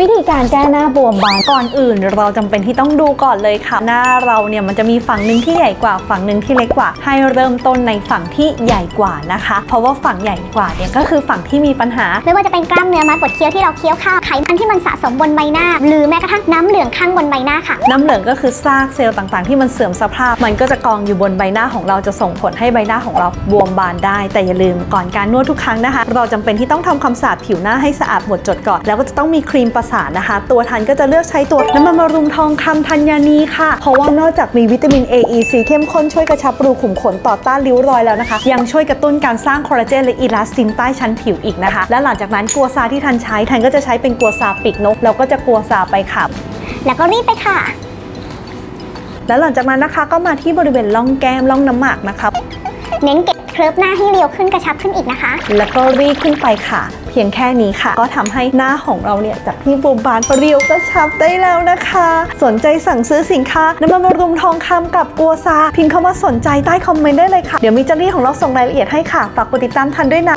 วิธีการแก้หน้าบวมบางก่อนอื่น เราจำเป็นที่ต้องดูก่อนเลยค่ะ หน้าเราเนี่ยมันจะมีฝั่งหนึ่งที่ใหญ่กว่าฝั่งหนึ่งที่เล็กกว่า ให้เริ่มต้นในฝั่งที่ใหญ่กว่านะคะ เพราะว่าฝั่งใหญ่กว่าเนี่ยก็คือฝั่งที่มีปัญหา ไม่ว่าจะเป็นกล้ามเนื้อมัดปวดเคี้ยวที่เราเคี้ยวข้าวไขมันที่มันสะสมบนใบหน้า หรือแม้กระทั่งน้ำเหลืองข้างบนใบหน้าค่ะ น้ำเหลืองก็คือซากเซลล์ต่างๆ ที่มันเสื่อมสภาพ มันก็จะกองอยู่บนใบหน้าของเราจะส่งผลให้ใบหน้าของเราบวมบานได้ แต่อย่าลืมก่อนการนวดทุกครั้งนะคะ เราจำเป็นที่ต้องทำความสะอาดผิวหน้าให้สะอาดหมดจดก่อนแล้วก็จะต้องมีครีมประสานนะคะ ตัวทันก็จะเลือกใช้ตัวน้ำมันบำรุงทองคำธัญญานีค่ะ เพราะว่านอกจากมีวิตามิน A E C เข้มข้นช่วยกระชับรูขุมขนต่อต้านริ้วรอยแล้วนะคะ ยังช่วยกระตุ้นการสร้างคอลลาเจนและอีลาสตินใต้ชั้นผิวอีกนะคะ และหลังจากนั้นกัวซาที่ทันใช้ทันก็จะใช้เป็นกัวซาปีกนกแล้วก็จะกัวซาไปค่ะ แล้วก็รีบไปค่ะ แล้วหลังจากนั้นนะคะก็มาที่บริเวณร่องแก้มร่องน้ำหมากนะคะ เน้นเก็บ เคลิบหน้าให้เรียวขึ้นกระชับขึ้นอีกนะคะ แล้วก็รีดขึ้นไปค่ะ เพียงแค่นี้ค่ะ ก็ทำให้หน้าของเราเนี่ยจากที่บวมบานเรียวกระชับได้แล้วนะคะ สนใจสั่งซื้อสินค้าน้ำมันบำรุงทองคำกับกัวซาพิมพ์คำว่าสนใจใต้คอมเมนต์ได้เลยค่ะ เดี๋ยวมีเจ้าหน้าที่ของเราส่งรายละเอียดให้ค่ะฝากกดติดตามทันด้วยนะ